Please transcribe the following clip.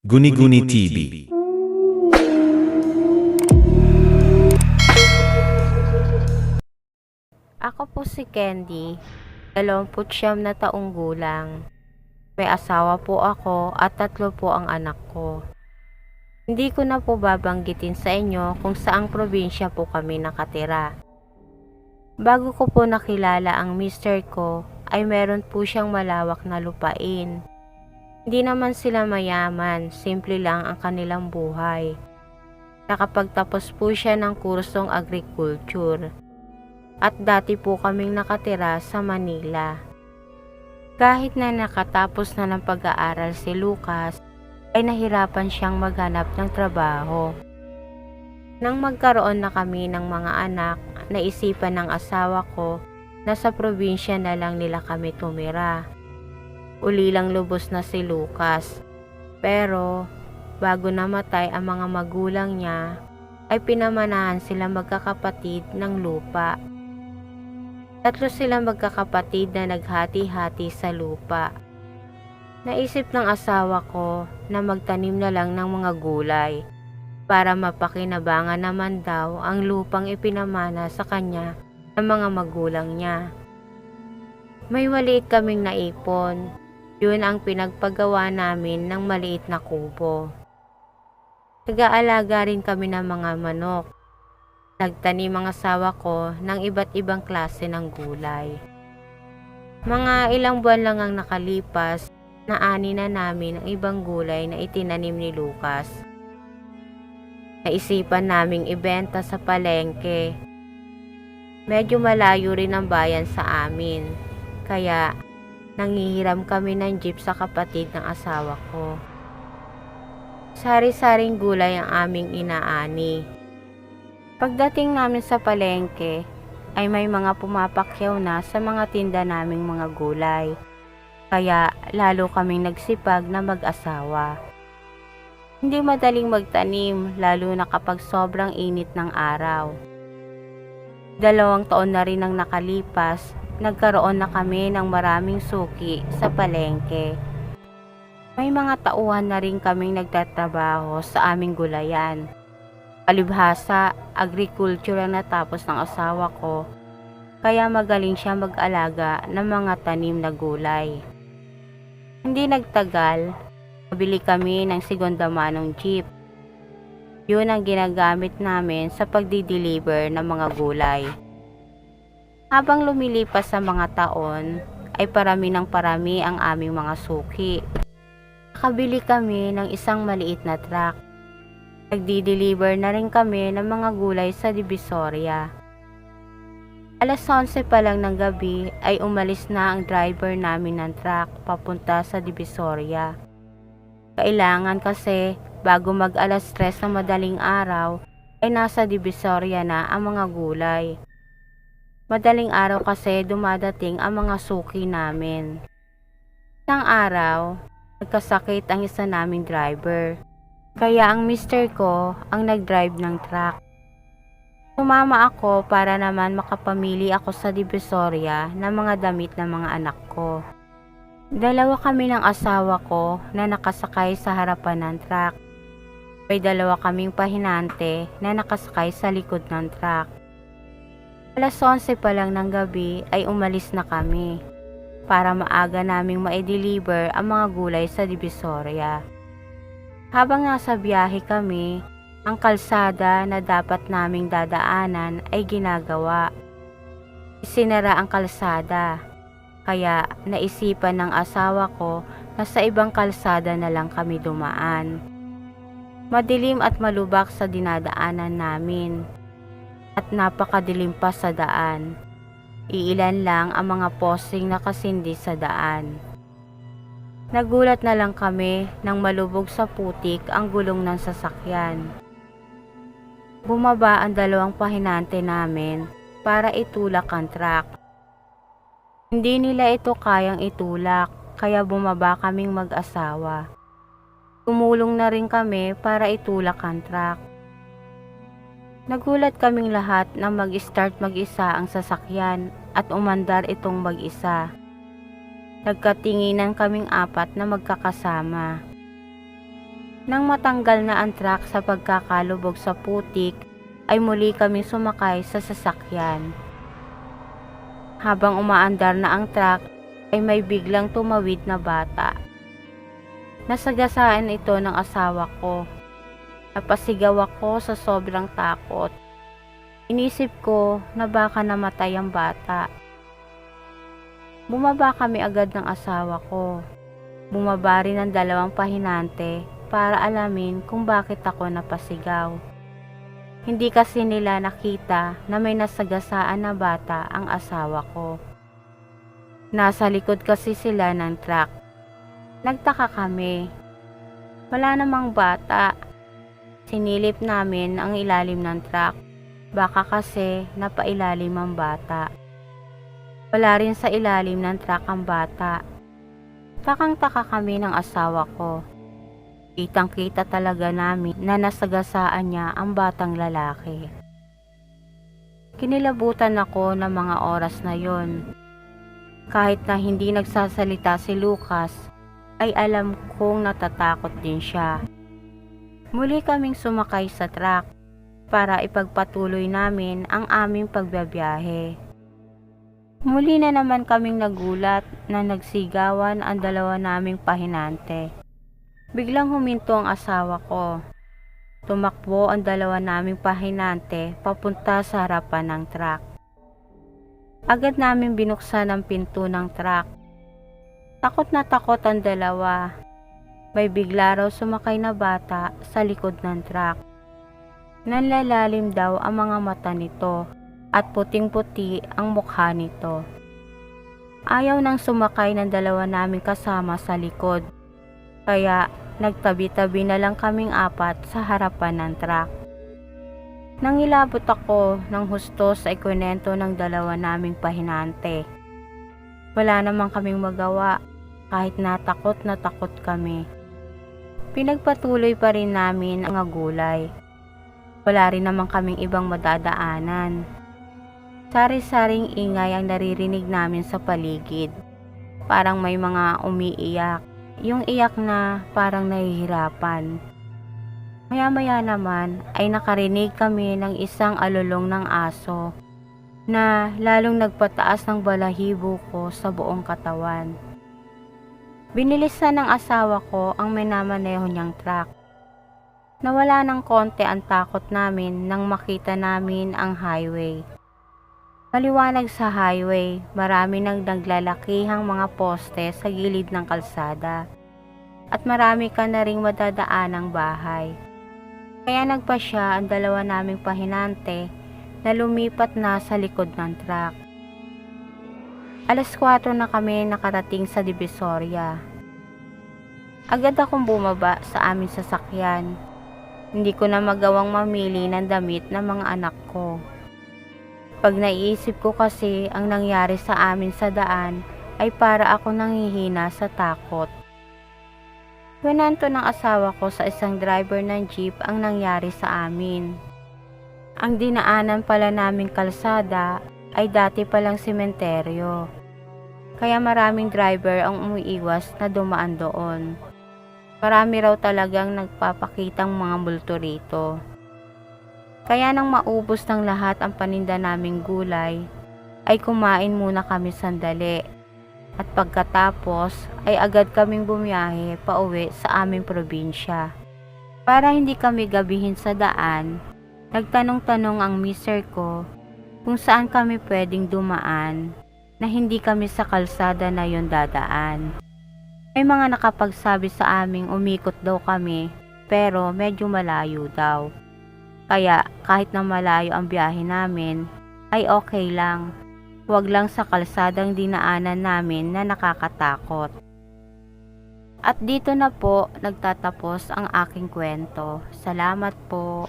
Guni-Guni TV. Ako po si Candy, 29 na taong gulang. May asawa po ako at tatlo po ang anak ko. Hindi ko na po babanggitin sa inyo kung saang probinsya po kami nakatira. Bago ko po nakilala ang mister ko, ay meron po siyang malawak na lupain. Hindi naman sila mayaman, simple lang ang kanilang buhay. Nakapagtapos po siya ng kursong agriculture at dati po kaming nakatira sa Manila. Kahit na nakatapos na ng pag-aaral si Lucas, ay nahirapan siyang maghanap ng trabaho. Nang magkaroon na kami ng mga anak, naisipan ng asawa ko na sa probinsya na lang nila kami tumira. Uli lang lubos na si Lucas. Pero bago namatay ang mga magulang niya, ay pinamanahan sila magkakapatid ng lupa. Tatlo silang magkakapatid na naghati-hati sa lupa. Naisip ng asawa ko na magtanim na lang ng mga gulay para mapakinabangan naman daw ang lupang ipinamana sa kanya ng mga magulang niya. May maliit kaming naipon. Yun ang pinagpagawa namin ng maliit na kubo. Nag-aalaga rin kami ng mga manok Nagtanim ang asawa ko ng iba't ibang klase ng gulay. Mga ilang buwan lang ang nakalipas, naani na namin ang ibang gulay na itinanim ni Lucas. Naisipan naming ibenta sa palengke. Medyo malayo rin ang bayan sa amin, kaya nangihiram kami ng jeep sa kapatid ng asawa ko. Sari-saring gulay ang aming inaani. Pagdating namin sa palengke, ay may mga pumapakyaw na sa mga tinda naming mga gulay. Kaya lalo kaming nagsipag na mag-asawa. Hindi madaling magtanim lalo na kapag sobrang init ng araw. Dalawang taon na rin ang nakalipas, nagkaroon na kami ng maraming suki sa palengke. May mga tauhan na rin kaming nagtatrabaho sa aming gulayan. Alibhasa, agriculture ang natapos ng asawa ko, kaya magaling siya mag-alaga ng mga tanim na gulay. Hindi nagtagal, nabili kami ng segunda manong jeep. Yun ang ginagamit namin sa pagdi-deliver ng mga gulay. Habang lumilipas sa mga taon, ay parami ng parami ang aming mga suki. Nakabili kami ng isang maliit na truck Nagdi-deliver na rin kami ng mga gulay sa Divisoria. Alas 11 pa lang ng gabi ay umalis na ang driver namin ng truck papunta sa Divisoria. Kailangan kasi bago mag alas 3 ng madaling araw ay nasa Divisoria na ang mga gulay. Madaling araw kasi dumadating ang mga suki namin. Isang araw, nagkasakit ang isa naming driver. Kaya ang mister ko ang nag-drive ng truck. Sumama ako para naman makapamili ako sa Divisoria ng mga damit ng mga anak ko. Dalawa kami ng asawa ko na nakasakay sa harapan ng truck. May dalawa kaming pahinante na nakasakay sa likod ng truck. Alas 11 pa lang ng gabi ay umalis na kami para maaga naming ma-deliver ang mga gulay sa Divisoria. Habang nasa biyahe kami, ang kalsada na dapat naming dadaanan ay ginagawa. Isinara ang kalsada, kaya naisipan ng asawa ko na sa ibang kalsada na lang kami dumaan. Madilim at malubak sa dinadaanan namin at napakadilim pa sa daan. Iilan lang ang mga posting nakasindi sa daan. Nagulat na lang kami nang malubog sa putik ang gulong ng sasakyan. Bumaba ang dalawang pahinante namin para itulak ang truck. Hindi nila ito kayang itulak kaya bumaba kaming mag-asawa. Tumulong na rin kami para itulak ang truck. Nagulat kaming lahat na mag-start mag-isa ang sasakyan at umandar itong mag-isa. Nagkatinginan kaming apat na magkakasama. Nang matanggal na ang truck sa pagkakalubog sa putik, ay muli kaming sumakay sa sasakyan. Habang umaandar na ang truck, ay may biglang tumawid na bata. Nasagasaan ito ng asawa ko. Napasigaw ako sa sobrang takot. Inisip ko na baka namatay ang bata. Bumaba kami agad ng asawa ko. Bumaba rin ang dalawang pahinante para alamin kung bakit ako napasigaw. Hindi kasi nila nakita na may nasagasaan na bata ang asawa ko. Nasa likod kasi sila ng truck. Nagtaka kami. Wala namang bata. Sinilip namin ang ilalim ng truck. Baka kasi napailalim ang bata. Wala rin sa ilalim ng truck ang bata. Takang-taka kami ng asawa ko. Kitang-kita talaga namin na nasagasaan niya ang batang lalaki. Kinilabutan ako ng mga oras na yon. Kahit na hindi nagsasalita si Lucas, ay alam kong natatakot din siya. Muli kaming sumakay sa truck para ipagpatuloy namin ang aming pagbabiyahe. Muli na naman kaming nagulat na nagsigawan ang dalawa naming pahinante. Biglang huminto ang asawa ko. Tumakbo ang dalawa naming pahinante papunta sa harapan ng truck. Agad namin binuksan ang pinto ng truck. Takot na takot ang dalawa. May bigla raw sumakay na bata sa likod ng truck. Nanlalalim daw ang mga mata nito at puting-puti ang mukha nito. Ayaw nang sumakay ng dalawa naming kasama sa likod. Kaya nagtabi-tabi na lang kaming apat sa harapan ng truck. Nangilabot ako ng husto sa ikwento ng dalawa naming pahinante. Wala namang kaming magawa kahit natakot na takot kami. Pinagpatuloy pa rin namin ang agulay. Wala rin naman kaming ibang madadaanan. Sari-saring ingay ang naririnig namin sa paligid. Parang may mga umiiyak. Yung iyak na parang nahihirapan. Maya-maya naman ay nakarinig kami ng isang alulong ng aso na lalong nagpataas ng balahibo ko sa buong katawan. Binilisan ng asawa ko ang minamaneho niyang truck. Nawala ng konti ang takot namin nang makita namin ang highway. Maliwanag sa highway, marami nang naglalakihang mga poste sa gilid ng kalsada. At marami ka na ring madadaanang bahay. Kaya nagpa siya ang dalawa naming pahinante na lumipat na sa likod ng truck. Alas 4 na kami nakarating sa Divisoria. Agad akong bumaba sa aming sasakyan. Hindi ko na magawang mamili ng damit ng mga anak ko. Pag naiisip ko kasi ang nangyari sa amin sa daan ay para ako nanghihina sa takot. Kwento ng asawa ko sa isang driver ng jeep ang nangyari sa amin. Ang dinaanan pala naming kalsada ay dati palang sementeryo. Kaya maraming driver ang umiiwas na dumaan doon. Marami raw talagang nagpapakitang mga multo rito. Kaya nang maubos ng lahat ang paninda naming gulay, ay kumain muna kami sandali at pagkatapos ay agad kaming bumiyahe pa uwi sa aming probinsya. Para hindi kami gabihin sa daan, nagtanong-tanong ang mister ko kung saan kami pwedeng dumaan na hindi kami sa kalsada na yon dadaan. May mga nakapagsabi sa aming umikot daw kami pero medyo malayo daw. Kaya kahit na malayo ang biyahe namin ay okay lang Huwag lang sa kalsadang dinaanan namin na nakakatakot. At dito na po nagtatapos ang aking kwento. Salamat po.